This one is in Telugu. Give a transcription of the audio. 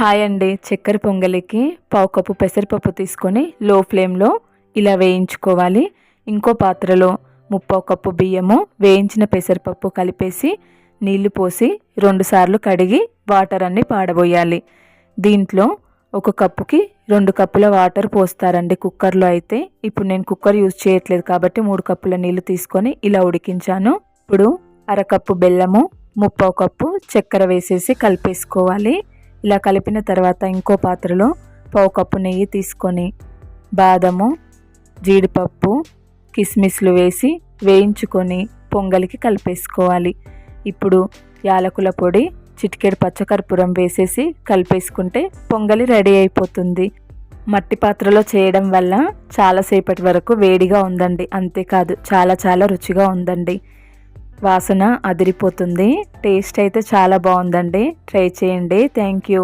హాయ్ అండి. చక్కెర పొంగలికి పావు కప్పు పెసరపప్పు తీసుకొని లో ఫ్లేమ్లో ఇలా వేయించుకోవాలి. ఇంకో పాత్రలో ముప్పావు కప్పు బియ్యము వేయించిన పెసరపప్పు కలిపేసి నీళ్ళు పోసి రెండుసార్లు కడిగి వాటర్ అన్ని పాడబోయాలి. దీంట్లో ఒక కప్పుకి రెండు కప్పుల వాటర్ పోస్తారండి కుక్కర్లో అయితే. ఇప్పుడు నేను కుక్కర్ యూజ్ చేయట్లేదు కాబట్టి మూడు కప్పుల నీళ్ళు తీసుకొని ఇలా ఉడికించాను. ఇప్పుడు అరకప్పు బెల్లము ముప్పావు కప్పు చక్కెర వేసేసి కలిపేసుకోవాలి. ఇలా కలిపిన తర్వాత ఇంకో పాత్రలో పావు కప్పు నెయ్యి తీసుకొని బాదము జీడిపప్పు కిస్మిస్లు వేసి వేయించుకొని పొంగలికి కలిపేసుకోవాలి. ఇప్పుడు యాలకుల పొడి చిటికెడు పచ్చకర్పూరం వేసేసి కలిపేసుకుంటే పొంగలి రెడీ అయిపోతుంది. మట్టి పాత్రలో చేయడం వల్ల చాలాసేపటి వరకు వేడిగా ఉందండి. అంతేకాదు చాలా చాలా రుచిగా ఉందండి. వాసన అదిరిపోతుంది. టేస్ట్ అయితే చాలా బాగుందండి. ట్రై చేయండి. Thank you.